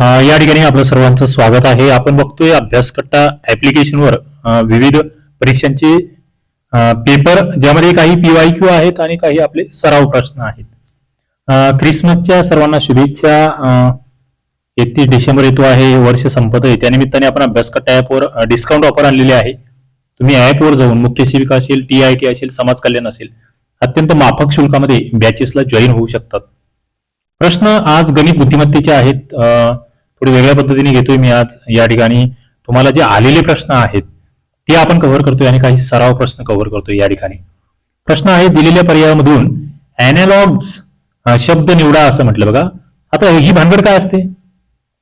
या ठिकाणी आपलं सर्वांचं स्वागत आहे. आपण बघतोय अभ्यासकट्टा ऍप्लिकेशनवर विविध परीक्षांचे पेपर ज्यामध्ये काही पीवाय क्यू आहेत आणि काही आपले सराव प्रश्न आहेत. क्रिसमसच्या सर्वांना शुभेच्छा. एकतीस डिसेंबर येतो आहे वर्ष संपत आहे. त्यानिमित्ताने आपण अभ्यासकट्टा ऍपवर डिस्काउंट ऑफर आणलेले आहे. तुम्ही ऍपवर जाऊन मुख्य सेविका असेल टी आय टी असेल समाज कल्याण असेल अत्यंत माफक शुल्कामध्ये बॅचेसला जॉईन होऊ शकतात. प्रश्न आज गणित बुद्धिमत्तेचे आहेत. थोडी वेगळ्या पद्धतीने घेतोय मी आज या ठिकाणी. तुम्हाला जे आलेले प्रश्न आहेत ते आपण कव्हर करतोय आणि काही सराव प्रश्न कव्हर करतोय या ठिकाणी. प्रश्न आहे दिलेल्या पर्यायामधून अॅनालॉग्स शब्द निवडा असं म्हटलं बघा. आता ही भानगड काय असते?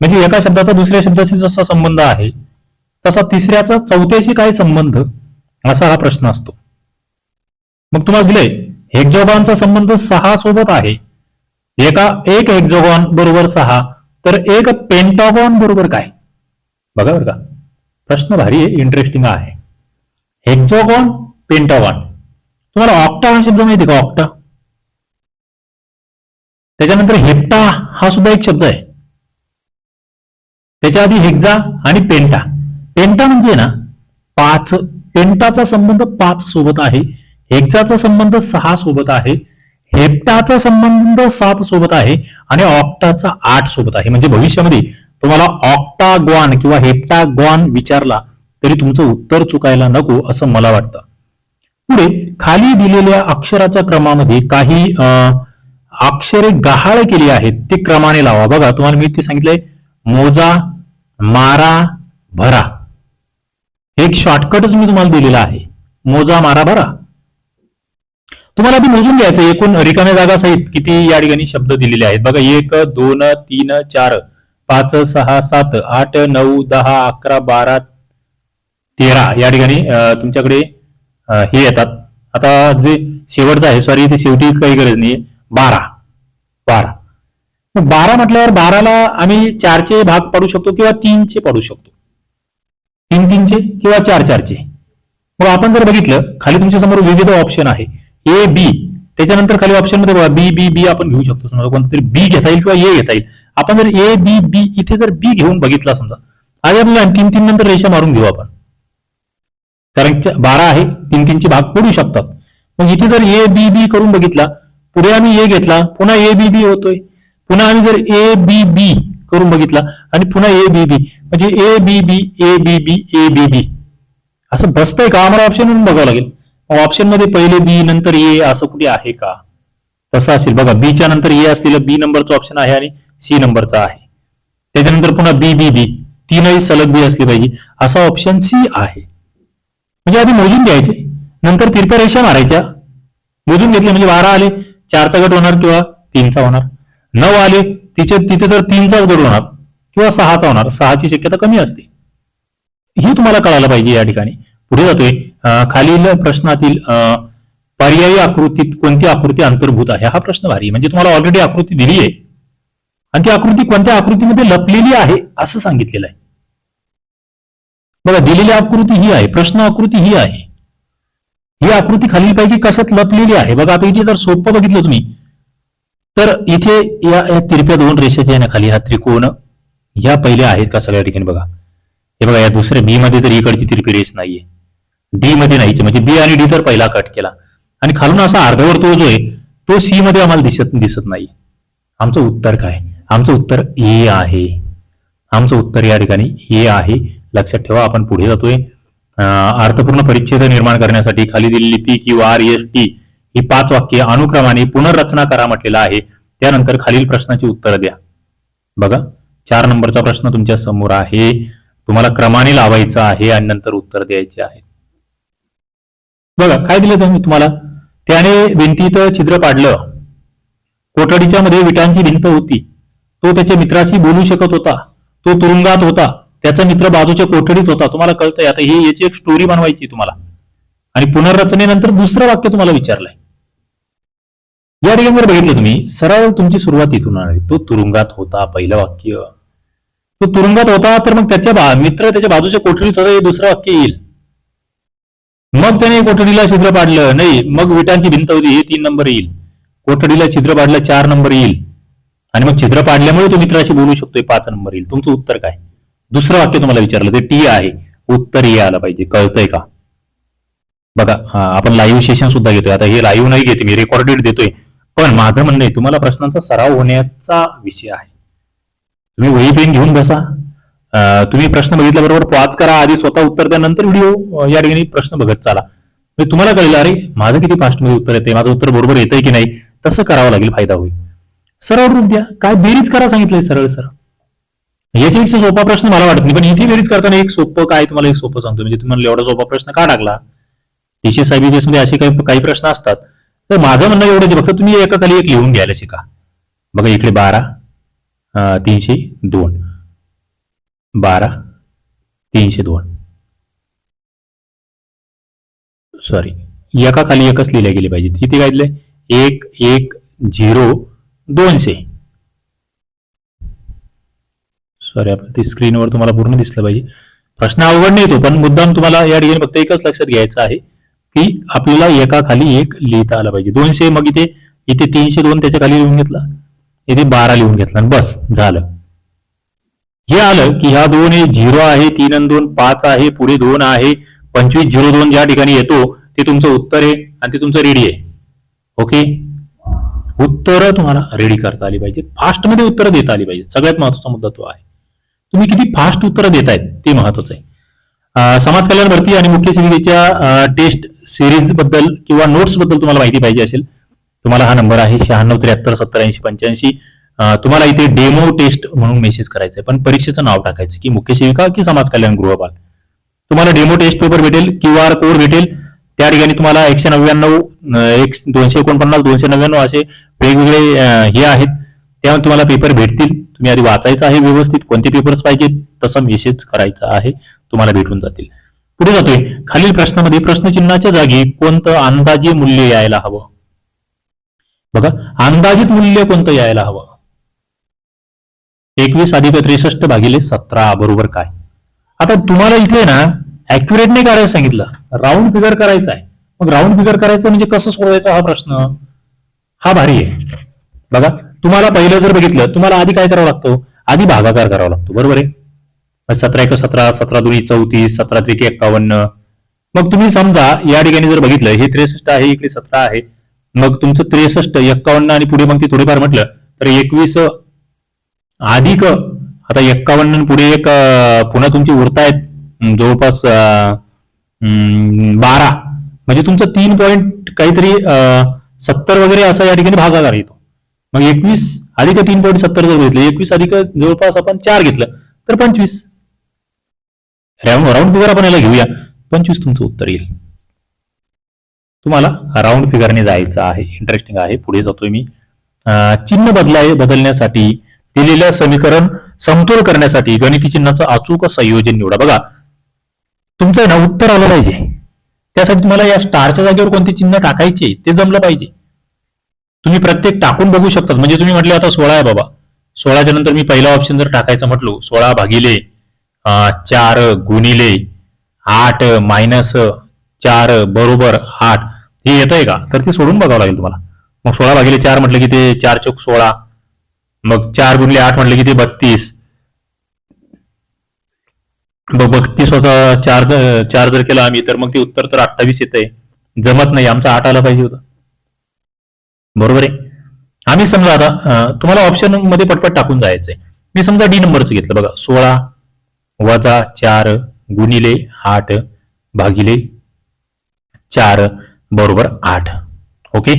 म्हणजे एका शब्दाचा दुसऱ्या शब्दाशी जसा संबंध आहे तसा तिसऱ्याचा चौथ्याशी काय संबंध? असा हा प्रश्न असतो. मग तुम्हाला दिले हेक्झॉगॉनचा संबंध सहा सोबत आहे. एका एक हेक्झॉगॉन बरोबर सहा तर एक पेंटागॉन बरोबर काय? बघा बरं का. प्रश्न भारी आहे इंटरेस्टिंग आहे. हेक्झॉगॉन पेंटागॉन तुम्हाला ऑक्टा हा शब्द माहिती का ऑक्टा त्याच्यानंतर हेप्टा हा सुद्धा एक शब्द आहे. त्याच्या आधी हेक्झा आणि पेंटा पेंटा म्हणजे ना पाच. पेंटाचा संबंध पाच सोबत आहे. हेक्झाचा संबंध सहा सोबत आहे. हेप्टाचा संबंध सात सोबत आहे आणि ऑक्टाचा आठ सोबत आहे. म्हणजे भविष्यामध्ये तुम्हाला ऑक्टाग्वान किंवा हेप्टाग्वान विचारला तरी तुमचं उत्तर चुकायला नको असं मला वाटतं. पुढे खाली दिलेल्या अक्षराच्या क्रमामध्ये काही अं, अक्षरे गहाळ केली आहेत. ती क्रमाने लावा. बघा तुम्हाला मी ते सांगितलंय. मोजा मारा भरा. एक शॉर्टकटच मी तुम्हाला दिलेला आहे. मोजा मारा भरा. तुम्हाला आधी मोजून घ्यायचं एकूण रिकाम्या जागा सहित किती या ठिकाणी शब्द दिलेले आहेत? बघा एक दोन तीन चार पाच सहा सात आठ नऊ दहा अकरा बारा तेरा या ठिकाणी तुमच्याकडे हे येतात. आता जे शेवटचं आहे सॉरी ते शेवटी काही गरज नाही बारा. बारा. बारा म्हटल्यावर बाराला आम्ही चारचे भाग पाडू शकतो किंवा तीनचे पाडू शकतो? तीन तीनचे किंवा चार चारचे? मग आपण जर बघितलं खाली तुमच्यासमोर विविध ऑप्शन आहे. ए बी त्याच्यानंतर खाली ऑप्शनमध्ये बघा बी बी बी आपण घेऊ शकतो. समजा कोणतरी बी घेता येईल किंवा ए घेता येईल. आपण जर ए बी बी इथे जर बी घेऊन बघितला समजा आज आपल्याला तीन तीन नंतर रेषा मारून घेऊ आपण. कारण बारा आहे तीन तीनचे भाग पडू शकतात. मग इथे जर ए बी बी करून बघितला पुढे आम्ही ए घेतला पुन्हा ए बी बी होतोय. पुन्हा आम्ही जर ए बी बी करून बघितला आणि पुन्हा ए बी बी म्हणजे A B B A B B A B बी असं बसतंय का? आम्हाला ऑप्शन म्हणून बघावं लागेल. ऑप्शनमध्ये पहिले बी नंतर ए असं कुठे आहे का? तसं असेल. बघा बीच्या नंतर ए असलेलं बी नंबरचं ऑप्शन आहे आणि सी नंबरचा आहे. त्याच्यानंतर पुन्हा बी बी बी तीनही सलग बी असली पाहिजे. असा ऑप्शन सी आहे. म्हणजे आधी मोजून घ्यायचे. नंतर तिरप्या रेषा मारायच्या. मोजून घेतले म्हणजे बारा आले चारचा गट होणार किंवा तीनचा होणार. नऊ आले तिचे तिथे तर तीनचाच गट होणार किंवा सहाचा होणार. सहाची शक्यता कमी असते. ही तुम्हाला कळायला पाहिजे या ठिकाणी. पुढे जातोय. खालील प्रश्नातील अं, पर्यायी आकृतीत कोणती आकृती अंतर्भूत आहे? हा प्रश्न भारी म्हणजे तुम्हाला ऑलरेडी आकृती दिली आहे. आणि ती आकृती कोणत्या आकृतीमध्ये लपलेली आहे असं सांगितलेलं आहे. बघा दिलेली आकृती ही आहे. प्रश्न आकृती ही आहे. ही आकृती खालीलपैकी कशात लपलेली आहे? बघा आता इथे जर सोपं बघितलं तुम्ही तर इथे या तिरप्या दोन रेषेच्या आहे ना खाली हा त्रिकोण. या पहिल्या आहेत का सगळ्या ठिकाणी? बघा. हे बघा या दुसऱ्या बी मध्ये तर इकडची तिरपी रेष नाहीये. डी मध्ये नाहीचे म्हणजे बी आणि डी तर पहिला कट केला. आणि खालून असा अर्धवर्तुळ जो आहे तो सी मध्ये आम्हाला दिसत दिसत नाही. आमचं उत्तर काय? आमचं उत्तर ए आहे. आमचं उत्तर या ठिकाणी ए आहे. लक्षात ठेवा आपण पुढे जातोय. अर्थपूर्ण परिच्छेद निर्माण करण्यासाठी खाली दिलेली P Q R S T ही पाच वाक्य अनुक्रमाने पुनर्रचना करा म्हटलेलं आहे. त्यानंतर खालील प्रश्नाची उत्तरं द्या. बघा चार नंबरचा प्रश्न तुमच्यासमोर आहे. तुम्हाला क्रमाने लावायचा आहे आणि नंतर उत्तर द्यायचे आहे. बघा काय दिलं तुम्ही तुम्हाला? त्याने भिंतीत छिद्र पाडलं. कोठडीच्या मध्ये विटांची भिंत होती. तो त्याच्या मित्राशी बोलू शकत होता. तो तुरुंगात होता. त्याचा मित्र बाजूच्या कोठडीत होता. तुम्हाला कळतंय आता ही याची एक स्टोरी बनवायची तुम्हाला. आणि पुनर्रचनेनंतर दुसरं वाक्य तुम्हाला विचारलंय. या ठिकाणी जर बघितलं तुम्ही सरळ तुमची सुरुवात इथून आहे तो तुरुंगात होता पहिलं वाक्य. तो तुरुंगात होता तर मग त्याच्या बा- मित्र त्याच्या बाजूच्या कोठडीत होता हे दुसरं वाक्य येईल. मग त्याने कोठडीला छिद्र पाडलं? नाही. मग विटांची भिंत होती हे तीन नंबर येईल. कोठडीला छिद्र पाडलं चार नंबर येईल. आणि मग छिद्र पाडल्यामुळे तो मित्राशी बोलू शकतोय पाच नंबर येईल. तुमचं उत्तर काय? दुसरं वाक्य तुम्हाला विचारलं ते टी आहे. उत्तर हे आलं पाहिजे. कळतंय का? बघा हा, आपण लाईव्ह सेशन सुद्धा घेतोय. आता हे लाईव्ह नाही घेते मी रेकॉर्डेड देतोय. पण माझं म्हणणं आहे तुम्हाला प्रश्नांचा सराव होण्याचा विषय आहे. तुम्ही वही पेन घेऊन बसा. तुम्ही प्रश्न बघितल्याबरोबर पॉज करा आधी स्वतः उत्तर द्या नंतर व्हिडिओ या ठिकाणी प्रश्न बघत चाला. म्हणजे तुम्हाला कळलं अरे माझं किती फास्टमध्ये उत्तर येते माझं उत्तर बरोबर येतंय की नाही तसं करावं लागेल फायदा होईल. सरळ रूप द्या. काय बेरीज करा सांगितलंय सरळ सरळ याच्यापेक्षा सोपा प्रश्न मला वाटत नाही पण इथे बेरीज करताना एक सोपं काय तुम्हाला एक सोपं सांगतो म्हणजे तुम्हाला एवढा सोपा प्रश्न का टाकला? टीसी सायबीबीएसमध्ये असे काही काही प्रश्न असतात. तर माझं म्हणणं एवढं फक्त तुम्ही एका खाली एक लिहून घ्यायला शिका. बघा इकडे बारा तीनशे दोन. बारा तीनशे दोन. सॉरी एका खाली एकच लिहिले गेले पाहिजे. किती काय दिले एक एक झिरो दोनशे. सॉरी आपण ते स्क्रीनवर तुम्हाला पूर्ण दिसलं पाहिजे. प्रश्न अवघड नाही तो पण मुद्दाम तुम्हाला या ठिकाणी फक्त एकच लक्षात घ्यायचं आहे की आपल्याला एका खाली एक लिहिता आलं पाहिजे. दोनशे मग इथे इथे तीनशे दोन त्याच्याखाली लिहून घेतला इथे बारा लिहून घेतला आणि बस झालं. हे आलं की ह्या दोन हे झिरो आहे तीन आणि दोन पाच आहे पुढे दोन आहे पंचवीस झिरो दोन ज्या ठिकाणी येतो ते तुमचं उत्तर आहे आणि ते तुमचं रेडी आहे. ओके? उत्तर तुम्हाला रेडी करता आली पाहिजे फास्टमध्ये उत्तर देता आली पाहिजे सगळ्यात महत्त्वाचा मुद्दा तो आहे. तुम्ही किती फास्ट उत्तर देतायत ते महत्वाचं आहे. समाज कल्याण भरती आणि मुख्य सेविकेच्या टेस्ट सिरीजबद्दल किंवा नोट्सबद्दल तुम्हाला माहिती पाहिजे असेल. तुम्हाला हा नंबर आहे शहाण्णव त्र्याहत्तर सत्तर ऐंशी पंच्याऐंशी. तुम्हाला इथे डेमो टेस्ट म्हणून मेसेज करायचा आहे पण परीक्षेचं नाव टाकायचं की मुख्य सेविका की समाज कल्याण गृहपाल तुम्हाला डेमो टेस्ट पेपर भेटेल क्यू आर कोड भेटेल. त्या ठिकाणी तुम्हाला एकशे नव्याण्णव एक दोनशे एकोणपन्नास दोनशे नव्याण्णव असे वेगवेगळे हे आहेत. त्यामुळे तुम्हाला पेपर भेटतील. तुम्ही आधी वाचायचं आहे व्यवस्थित. कोणते पेपर्स पाहिजे तसं मेसेज करायचा आहे. तुम्हाला भेटून जातील. पुढे जातोय. खालील प्रश्नामध्ये प्रश्नचिन्हाच्या जागी कोणतं अंदाजे मूल्य यायला हवं? बघा. अंदाजित मूल्य कोणतं यायला हवं? एकवीस अधिक त्रेसष्ट भागिले सतरा बरोबर काय? आता तुम्हाला इथे ना अॅक्युरेट नाही करायचं सांगितलं. राऊंड फिगर करायचा आहे. मग राऊंड फिगर करायचं म्हणजे कसं सोडवायचा हा प्रश्न? हा भारी आहे. बघा तुम्हाला पहिलं जर बघितलं तुम्हाला आधी काय करावं लागतं? आधी भागाकार करावा लागतो. बरोबर आहे? सतरा एक सतरा सतरा दोन्ही चौतीस सतरा त्रिके एक्कावन्न. मग तुम्ही समजा या ठिकाणी जर बघितलं हे त्रेसष्ट आहे इकडे सतरा आहे. मग तुमचं त्रेसष्ट एक्कावन्न आणि पुढे मग ते थोडेफार म्हटलं तर एकवीस अधिक. आता एक्कावन्न पुढे एक पुन्हा तुमची उरतायत. जवळपास बारा. म्हणजे तुमचं तीन पॉईंट काहीतरी सत्तर वगैरे असा या ठिकाणी भागाकार येतो मग एकवीस अधिक तीन पॉईंट सत्तर जर घेतलं एकवीस अधिक जवळपास आपण चार घेतलं तर पंचवीस. राऊंड राऊंड फिगर आपण याला घेऊया. पंचवीस तुमचं उत्तर येईल. तुम्हाला राऊंड फिगरने जायचं आहे. इंटरेस्टिंग आहे. पुढे जातोय मी. चिन्ह बदलाय बदलण्यासाठी दिलेलं समीकरण समतोल करण्यासाठी गणिती चिन्हाचं अचूक संयोजन निवडा. बघा तुमचं ना उत्तर आलं पाहिजे. त्यासाठी तुम्हाला या स्टारच्या जागेवर कोणते चिन्ह टाकायचे ते जमलं पाहिजे. तुम्ही प्रत्येक टाकून बघू शकतात. म्हणजे तुम्ही म्हटले आता सोळा आहे बाबा. सोळाच्या नंतर मी पहिला ऑप्शन जर टाकायचं म्हटलो सोळा भागिले चार गुणिले आठ मायनस चार बरोबर आठ हे येत आहे का? तर ते सोडून बघावं लागेल तुम्हाला. मग सोळा भागिले चार म्हटलं की ते चार चौक सोळा. मग चार गुणले आठ म्हटलं की ते बत्तीस बत्तीस होता चार चार जर केला आम्ही तर मग ते उत्तर तर अठ्ठावीस येत आहे जमत नाही आमचा आठ आला पाहिजे होता. बरोबर आहे? आम्ही समजा आता तुम्हाला ऑप्शनमध्ये पटपट टाकून जायचंय. मी समजा डी नंबरचं घेतलं बघा. सोळा वजा चार गुणिले आठ भागिले चार बरोबर आठ. ओके?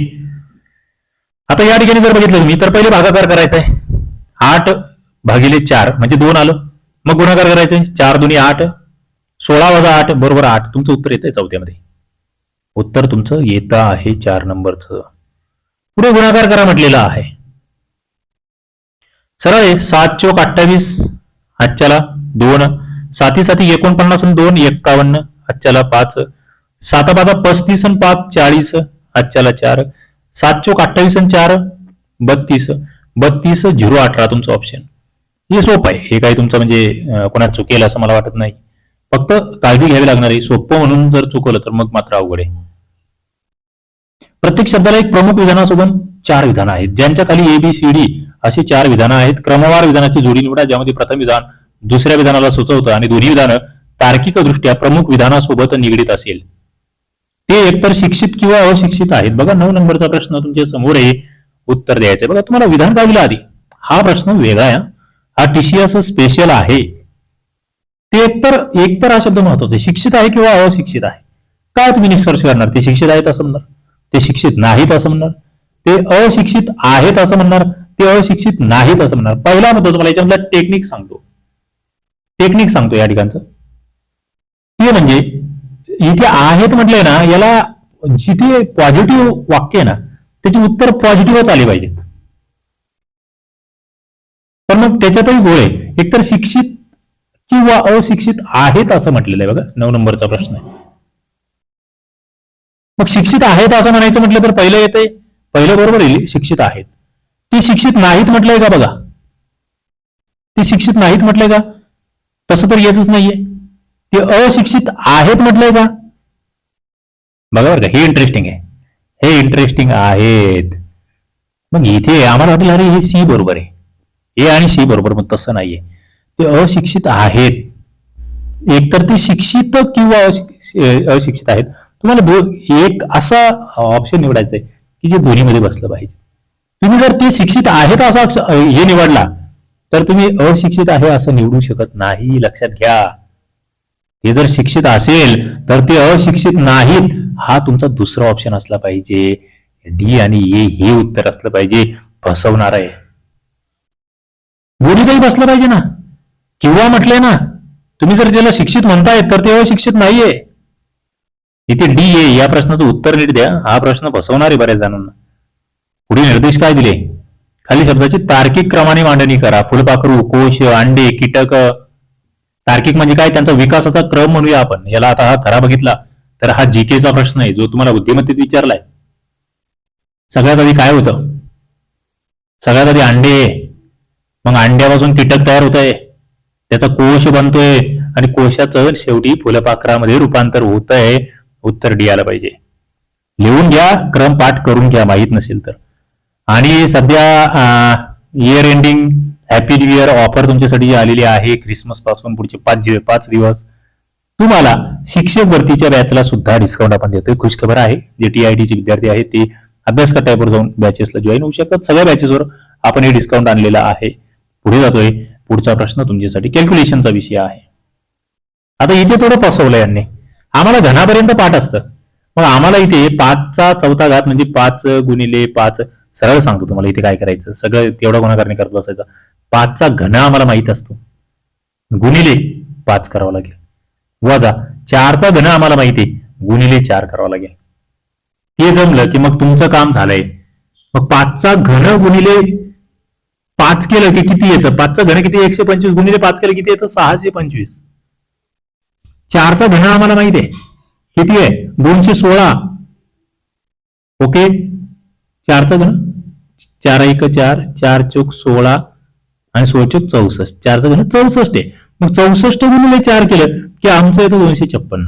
आता या ठिकाणी जर बघितलं तुम्ही तर पहिले भागाकार करायचा आहे आठ भागिले चार म्हणजे दोन आलं. मग गुणाकार करायचंय. चार दोन्ही आठ सोळा वजा आठ बरोबर आठ. तुमचं उत्तर येतंय चौथ्यामध्ये. उत्तर तुमचं येतं आहे चार नंबरचं. पुढे गुणाकार करा म्हटलेला आहे. सरळ आहे. सात चोक अठ्ठावीस आजच्याला दोन. साथी साथी एकोणपन्नास आणि दोन एक्कावन्न आजच्याला पाच. सात पाचा पस्तीस आणि पाच चाळीस आजच्याला चार. सात चोक अठ्ठावीस आणि चार बत्तीस. बत्तीस झिरो अठरा तुमचं ऑप्शन हे सोपं आहे. हे काही तुमचं म्हणजे अं, चुकेल असं मला वाटत नाही. फक्त काळजी घ्यावी लागणार आहे. सोपं म्हणून जर चुकवलं तर मग मात्र अवघड आहे. प्रत्येक शब्दाला एक प्रमुख विधानासोबत चार विधानं आहेत. ज्यांच्या खाली ए बी सी डी अशी चार विधानं आहेत. क्रमवार विधानाची जोडी निवडा ज्यामध्ये प्रथम विधान दुसऱ्या विधानाला सुचवतं आणि दोन्ही विधानं तार्किकदृष्ट्या प्रमुख विधानासोबत निगडीत असेल. हे एकतर शिक्षित किंवा अशिक्षित आहेत. बघा नऊ नंबरचा प्रश्न तुमच्यासमोर आहे. उत्तर द्यायचं बघा तुम्हाला विधान गावीला आधी. हा प्रश्न वेगळा आहे. हा. टीसीएस स्पेशल आहे. ते एकतर एकतर हा शब्द महत्त्वाचा. शिक्षित आहे किंवा अशिक्षित आहे. काय तुम्ही निष्कर्ष करणार ते शिक्षित आहेत असं म्हणणार? ते शिक्षित नाहीत असं म्हणणार? ते अशिक्षित आहेत असं म्हणणार? ते अशिक्षित नाहीत असं म्हणणार? पहिला मुद्दा तुम्हाला याच्यामधला टेक्निक सांगतो. टेक्निक सांगतो या ठिकाणचं. ते म्हणजे इथे आहेत म्हटलंय ना याला जिथे पॉझिटिव्ह वाक्य आहे ना त्याची उत्तर पॉझिटिव्हच आली पाहिजेत. पण मग त्याच्यातही गोळ. आहे एकतर शिक्षित किंवा अशिक्षित आहेत असं म्हटलेलं आहे बघा नऊ नंबरचा प्रश्न आहे. मग शिक्षित आहेत असं म्हणायचं म्हटलं तर पहिलं येते पहिलं बरोबर येईल शिक्षित आहेत. ते शिक्षित नाहीत म्हटलंय का बघा? ते शिक्षित नाहीत म्हटलंय का? तसं तर येतच नाहीये. ते अशिक्षित आहेत म्हटलंय का? बघा बरं का हे इंटरेस्टिंग आहे. हे इंटरेस्टिंग आहेत. मग इथे आम्हाला वाटलं अरे हे सी बरोबर आहे. ए आणि सी बरोबर मग तसं नाहीये. ते अशिक्षित आहेत. एकतर ते शिक्षित किंवा अशिक्षित आहेत. तुम्हाला दो- एक असा ऑप्शन निवडायचा आहे की जे दोन्हीमध्ये बसलं पाहिजे. तुम्ही जर ते शिक्षित आहेत असा हे निवडला तर तुम्ही अशिक्षित आहे असं निवडू शकत नाही. लक्षात घ्या. हे जर शिक्षित असेल तर ते अशिक्षित नाहीत. हा तुमचा दुसरा ऑप्शन असला पाहिजे. डी आणि ए हे उत्तर असलं पाहिजे. फसवणार आहे. गोडीतही बसलं पाहिजे ना. किंवा म्हटलंय ना तुम्ही जर त्याला शिक्षित म्हणताय तर ते अशिक्षित नाहीये. इथे डी ए e या प्रश्नाचं उत्तर नीट द्या. हा प्रश्न फसवणार आहे बऱ्याच जणांना. पुढे निर्देश काय दिले? खाली शब्दाची तार्किक क्रमाने मांडणी करा. फुलपाखरू कोश अंडे कीटक तार्किक म्हणजे काय? त्यांचा विकासाचा क्रम म्हणूया आपण. याला आता हा खरा बघितला तर हा जीकेचा प्रश्न आहे जो तुम्हाला बुद्धिमत्तेत विचारलाय. सगळ्यात आधी काय होतं? सगळ्यात आधी अंडे. मग अंड्यापासून कीटक तयार होत आहे त्याचा कोश बनतोय. आणि कोशाचं शेवटी फुलपाखरामध्ये रूपांतर होत आहे उत्तर डी आला पाहिजे. लिहून घ्या क्रम पाठ करून घ्या माहीत नसेल तर. आणि सध्या year ending happy new year offer तुमच्यासाठी आलेली आहे. क्रिसमसपासून पुढचे पाच जे पाच दिवस. तुम्हाला शिक्षक भरतीच्या बॅचला सुद्धा डिस्काउंट आपण देतोय. खुशखबर आहे. जे टी आय चे विद्यार्थी आहेत ते अभ्यास कट्ट्यावर जाऊन बॅचेसला जॉईन होऊ शकतात. सगळ्या बॅचेसवर आपण हे डिस्काउंट आणलेला आहे. पुढे जातोय. पुढचा प्रश्न तुमच्यासाठी कॅल्क्युलेशनचा विषय आहे. आता इथे थोडं फसवलं यांनी. आम्हाला घनापर्यंत पाठ असतं. मग आम्हाला इथे पाचचा चौथा घात म्हणजे पाच गुणिले पाच सरळ सांगतो तुम्हाला इथे काय करायचं. सगळं तेवढा गुणाकारणे करत बसायचा. पाचचा घन आम्हाला माहीत असतो. गुणिले पाच करावा लागेल. वजा चारचा घन आम्हाला माहिती आहे. गुणिले चार करावा लागेल. ते जमलं की मग तुमचं काम झालंय. मग पाचचा घन गुणिले पाच केलं की किती येतं? पाचचा घन किती? एकशे पंचवीस गुणिले पाच केलं किती येतं? सहाशे पंचवीस. चारचा घन आम्हाला माहिती आहे. किती आहे? दोनशे सोळा. ओके? चारचा घन चार एक चार चार चौक सोळा आणि सोळा चौक चौसष्ट. चारचा घन चौसष्ट आहे. मग चौसष्ट गुणिले चार केलं की आमचं येतं दोनशे छप्पन्न.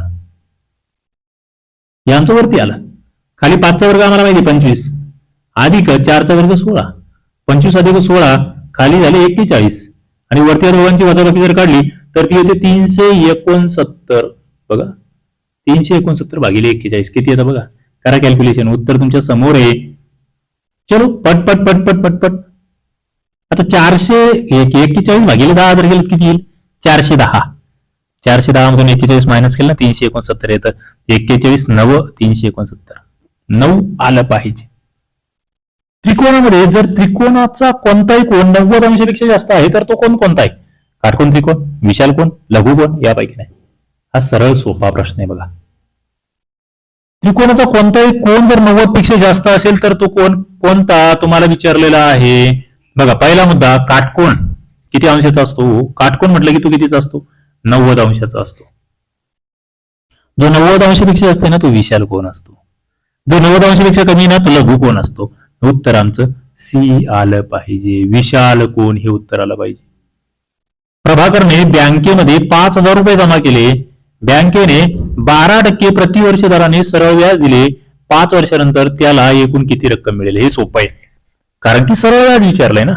हे आमचं वरती आलं. खाली पाचचा वर्ग आम्हाला माहिती पंचवीस. अधिक चारचा वर्ग सोळा. पंचवीस अधिक सोळा खाली झाले एक्केचाळीस. आणि वरती दोघांची वजाबाकी जर काढली तर ती येते तीनशे एकोणसत्तर. बघा. तीनशे एकोणसत्तर भागिले एक्केचाळीस. किती येतं बघा? करा कॅल्क्युलेशन उत्तर तुमच्यासमोर आहे. चलो पट पट पट पट पट पट. आता चारशे एक एक्केचाळीस भागिले दहा जर गेलं किती येईल? चारशे दहा. चारशे दहा मधून एक्केचाळीस मायनस केलं ना तीनशे एकोणसत्तर येतं. एक्केचाळीस नव तीनशे एकोणसत्तर. नऊ आलं पाहिजे. त्रिकोणामध्ये जर त्रिकोणाचा कोणताही कोण नव्वद अंशापेक्षा जास्त आहे तर तो कोण कोणता आहे? काटकोण त्रिकोण विशाल कोण लघु कोण? यापैकी नाही. हा सरळ सोपा प्रश्न आहे बघा. त्रिकोणाचा कोणताही कोण जर नव्वदपेक्षा जास्त असेल तर तो कोण कोणता तुम्हाला विचारलेला आहे? बघा पहिला मुद्दा काटकोण. किती अंशाचा असतो? काटकोण म्हटलं की तो कितीचा असतो? नव्वद अंशाचा असतो. जो नव्वद अंशापेक्षा असते ना तो विशाल कोण असतो? जो नव्वद अंशापेक्षा कमी ना तो लघु कोण असतो? उत्तर आमचं सी आलं पाहिजे. विशाल कोण? हे उत्तर आलं पाहिजे. प्रभाकरने बँकेमध्ये पाच हजार रुपये जमा केले. बँकेने बारा टक्के प्रतिवर्ष दराने सरळ व्याज दिले. पाच वर्षानंतर त्याला एकूण किती रक्कम मिळेल हे सोपं आहे. कारण की सरळ व्याज विचारलंय ना.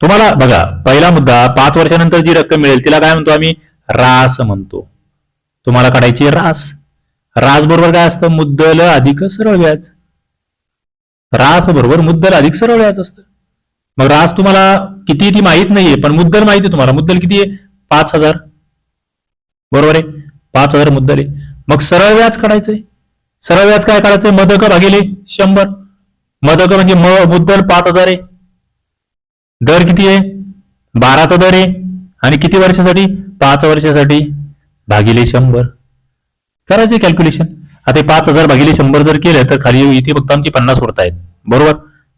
तुम्हाला बघा पहिला मुद्दा पाच वर्षानंतर जी रक्कम मिळेल तिला काय म्हणतो आम्ही? रास म्हणतो. तुम्हाला काढायची रास. रास बरोबर काय असतं? मुद्दल अधिक सरळ व्याज. रास बरोबर मुद्दल अधिक सरळ व्याज असतं. मग रास तुम्हाला किती ती माहीत नाहीये पण मुद्दल माहिती आहे तुम्हाला. मुद्दल किती आहे? पाच हजार. बरोबर आहे? पाच हजार मुद्दल. आहे मग सरळ व्याज काढायचंय. सरळ व्याज काय काढायचंय? मदक भागिले शंभर. मदक म्हणजे म मुद्दल पाच हजार आहे. दर किती आहे? बाराचा दर आहे. आणि किती वर्षासाठी? पाच वर्षासाठी भागिले शंभर. करायचे कॅल्क्युलेशन आता पाच हजार भागिले शंभर जर केलं तर खाली इथे फक्त आमची पन्नास उरत आहेत. बरोबर?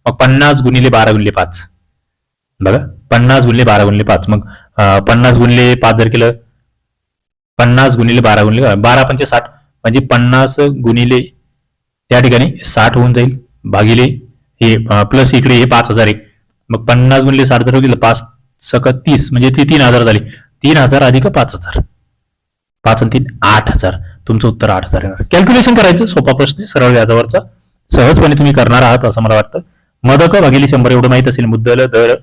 मग पन्नास गुणिले बारा गुणिले पाच. बघा पन्नास गुणिले बारा गुणिले पाच. मग पन्नास गुणिले पाच जर केलं पन्नास गुणिले बारा गुणिले बारा पंचे साठ. म्हणजे पन्नास गुणिले त्या ठिकाणी साठ होऊन जाईल. भागिले हे प्लस इकडे हे पाच हजार आहे मग पन्नास गुणिले साठ जर गेलं पाच सकत तीस. म्हणजे ती तीन हजार झाली. तीन हजार अधिक पाच हजार. पाच आणि तीन आठ हजार. तुमचं उत्तर आठ हजार येणार. कॅल्क्युलेशन करायचं सोपा प्रश्न आहे सरळ व्याजावरचा. सहजपणे तुम्ही करणार आहात असं मला वाटतं. मदक भागिले शंभर एवढं माहीत असेल मुद्दल दर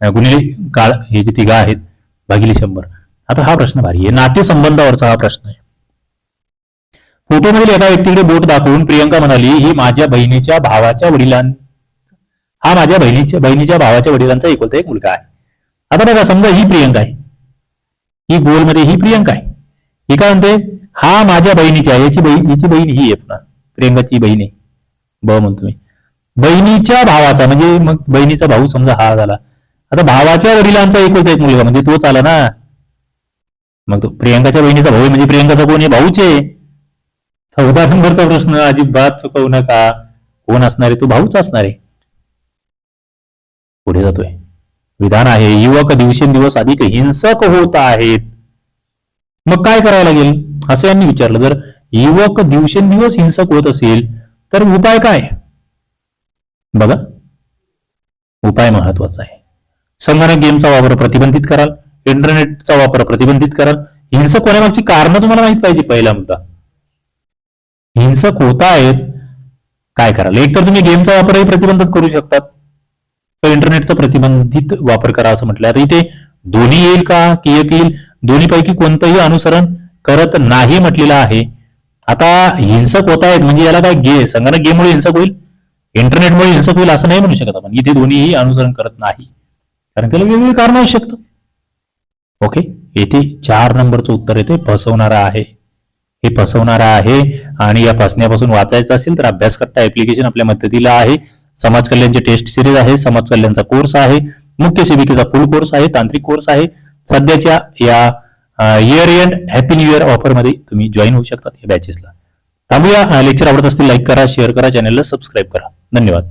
गुणिले काळ हे जे तिघा आहेत भागिले शंभर. आता हा प्रश्न भारी आहे. नातेसंबंधावरचा हा प्रश्न आहे. फोटोमधील एका व्यक्तीकडे बोट दाखवून प्रियंका म्हणाली ही माझ्या बहिणीच्या भावाच्या वडिलां हा माझ्या बहिणीच्या बहिणीच्या भावाच्या वडिलांचा एकुलता एक मुलगा आहे. आता बघा समजा ही प्रियंका आहे. ही गोलमध्ये ही प्रियंका आहे. ही काय म्हणते? हा माझ्या बहिणीची आहे. याची बहीण हिची बहीण ही आहे पुन्हा. प्रियंकाची बहीण. आहे ब म्हणतो मी. बहिणीच्या भावाचा म्हणजे मग बहिणीचा भाऊ समजा हा झाला. आता भावाच्या वडिलांचा एकुलता एक मुलगा म्हणजे तोच आला ना. मग तो प्रियंकाच्या बहिणीचा भाऊ म्हणजे प्रियंकाचा कोण आहे? भाऊच आहे. चौदा नंबरचा प्रश्न अजिबात चुकवू नका. कोण असणार आहे? तो भाऊच असणार आहे. पुढे जातोय. विधान आहे युवक दिवसेंदिवस अधिक हिंसक होत आहेत. मग काय करावं लागेल? असं यांनी विचारलं. जर युवक दिवसेंदिवस हिंसक होत असेल तर उपाय काय? बघा. उपाय महत्त्वाचा आहे. संगणक गेमचा वापर प्रतिबंधित कराल. इंटरनेटचा वापर प्रतिबंधित कराल हिंसक होण्यामागची कारणं तुम्हाला माहीत पाहिजे पहिला मुद्दा. हिंसक होत आहेत काय कराल? एक तर तुम्ही गेमचा वापरही प्रतिबंधित करू शकतात. तर इंटरनेटचा प्रतिबंधित वापर करा असं म्हटलं. आता इथे दोन्ही येईल का? की एक येईल? दोन्हीपैकी कोणतंही अनुसरण करत नाही म्हटलेलं आहे. आता हिंसक होत आहेत म्हणजे याला काय गे संगणक गेममुळे हिंसक होईल? इंटरनेटमुळे हिंसक होईल असं नाही म्हणू शकत आपण. इथे दोन्हीही अनुसरण करत नाही. कारण त्याला वेगवेगळी कारण असू शकतं ओके येथे चार नंबरचं उत्तर येते फसवणारा आहे. हे फसवणारा आहे आणि या फसण्यापासून वाचायचं असेल तर अभ्यासकर्ता ऍप्लिकेशन आपल्या मदतीला आहे. समाज कल्याणचे टेस्ट सिरीज आहे समाज कल्याणचा कोर्स आहे मुख्य सेविकेचा फुल कोर्स आहे तांत्रिक कोर्स आहे. सध्याच्या या year end happy new year ऑफरमध्ये तुम्ही जॉईन होऊ शकतात या बॅचेसला थांबूया लेक्चर आवडत असतील लाईक करा शेअर करा चॅनलला सबस्क्राईब करा. धन्यवाद.